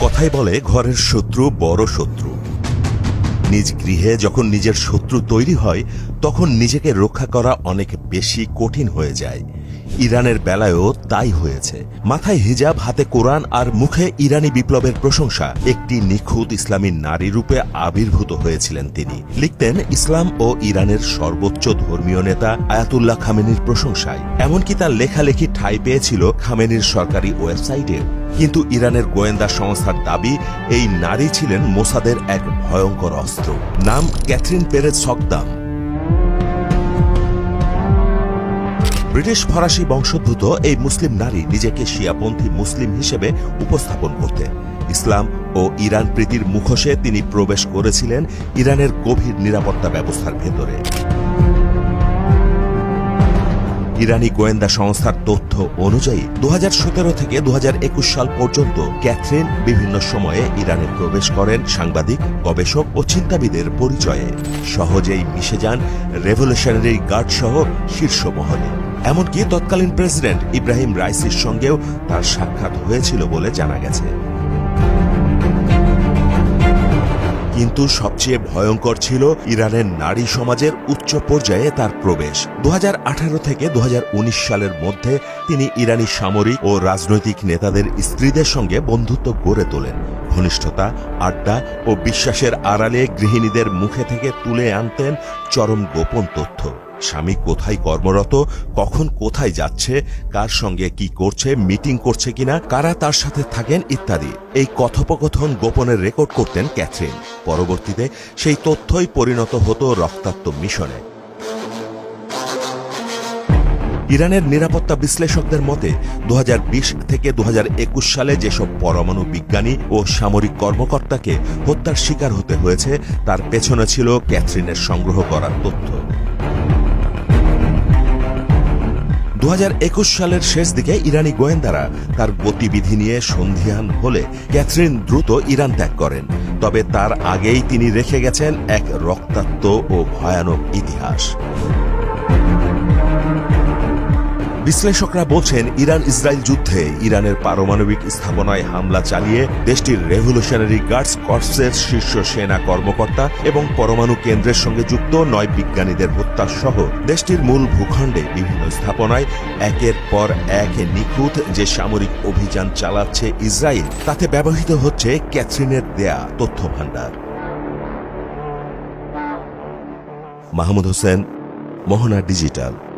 কথাই বলে, ঘরের শত্রু বড় শত্রু। নিজ গৃহে যখন নিজের শত্রু তৈরি হয়, তখন নিজেকে রক্ষা করা অনেক বেশি কঠিন হয়ে যায়। ইরানের বেলায়ও তাই হয়েছে। মাথায় হিজাব, হাতে কোরআন আর মুখে ইরানি বিপ্লবের প্রশংসা। একটি নিখুঁত ইসলামী নারী রূপে আবির্ভূত হয়েছিলেন তিনি। লিখতেন, ইসলাম ও ইরানের সর্বোচ্চ ধর্মীয় নেতা আয়াতুল্লাহ খামেনির প্রশংসায়। এমনকি তার লেখালেখি ঠাঁই পেয়েছিল খামেনির সরকারি ওয়েবসাইটেও। কিন্তু ইরানের গোয়েন্দা সংস্থার দাবি, এই নারী ছিলেন মোসাদের এক ভয়ঙ্কর অস্ত্র। নাম ক্যাথরিন পেরেজ সকদাম। ব্রিটিশ ফরাসি বংশোদ্ভূত এই মুসলিম নারী নিজেকে শিয়াপন্থী মুসলিম হিসেবে উপস্থাপন করতে। ইসলাম ও ইরান প্রীতির মুখোশে তিনি প্রবেশ করেছিলেন ইরানের গভীর নিরাপত্তা ব্যবস্থার ভেতরে। ইরানি গোয়েন্দা সংস্থার তথ্য অনুযায়ী দু হাজার সতেরো থেকে দুহাজার একুশ সাল পর্যন্ত ক্যাথরিন বিভিন্ন সময়ে ইরানে প্রবেশ করেন সাংবাদিক, গবেষক ও চিন্তাবিদের পরিচয়ে। সহজেই মিশে যান রেভলিউশনারি গার্ড সহ শীর্ষ মহলে এমনকি তৎকালীন প্রেসিডেন্ট ইব্রাহিম রাইসির সঙ্গেও তার সাক্ষাৎ হয়েছিল বলে জানা গেছে। কিন্তু সবচেয়ে ভয়ঙ্কর ছিল ইরানের নারী সমাজের উচ্চ পর্যায়ে তার প্রবেশ। দু হাজার আঠারো থেকে দু হাজার উনিশ সালের মধ্যে তিনি ইরানি সামরিক ও রাজনৈতিক নেতাদের স্ত্রীদের সঙ্গে বন্ধুত্ব গড়ে তোলেন। ঘনিষ্ঠতা, আড্ডা ও বিশ্বাসের আড়ালে গৃহিণীদের মুখে থেকে তুলে আনতেন চরম গোপন তথ্য। স্বামী কোথায় কর্মরত, কখন কোথায় যাচ্ছে, কার সঙ্গে কি করছে, মিটিং করছে কিনা, কারা তার সাথে থাকেন ইত্যাদি। এই কথোপকথন গোপনে রেকর্ড করতেন ক্যাথরিন। পরবর্তীতে সেই তথ্যই পরিণত হতো রক্তাক্ত মিশনে। ইরানের নিরাপত্তা বিশ্লেষকদের মতে দু হাজার বিশ থেকে দু হাজার একুশ সালে যেসব পরমাণু বিজ্ঞানী ও সামরিক কর্মকর্তাকে হত্যার শিকার হতে হয়েছে, তার পেছনে ছিল ক্যাথরিনের সংগ্রহ করার তথ্য। দু হাজার একুশ সালের শেষ দিকে ইরানি গোয়েন্দারা তার গতিবিধি নিয়ে সন্ধিহান হলে ক্যাথরিন দ্রুত ইরান ত্যাগ করেন। তবে তার আগেই তিনি রেখে গেছেন এক রক্তাক্ত ও ভয়ানক ইতিহাস। বিশ্লেষকরা বলছেন ইরান ইসরায়েল যুদ্ধে ইরানের পারমাণবিক স্থাপনায় হামলা চালিয়ে দেশটির রেভলিউশনারি গার্ডস কর্পসের শীর্ষ সেনা কর্মকর্তা এবং পরমাণু কেন্দ্রের সঙ্গে যুক্ত নয় বিজ্ঞানীদের হত্যা সহ দেশটির মূল ভূখণ্ডে বিভিন্ন স্থাপনায় একের পর এক নিখুঁত যে সামরিক অভিযান চালাচ্ছে ইসরায়েল, তাতে ব্যবহৃত হচ্ছে ক্যাথরিনের দেয়া তথ্য ভাণ্ডার মাহমুদ হোসেন, মোহনা ডিজিটাল।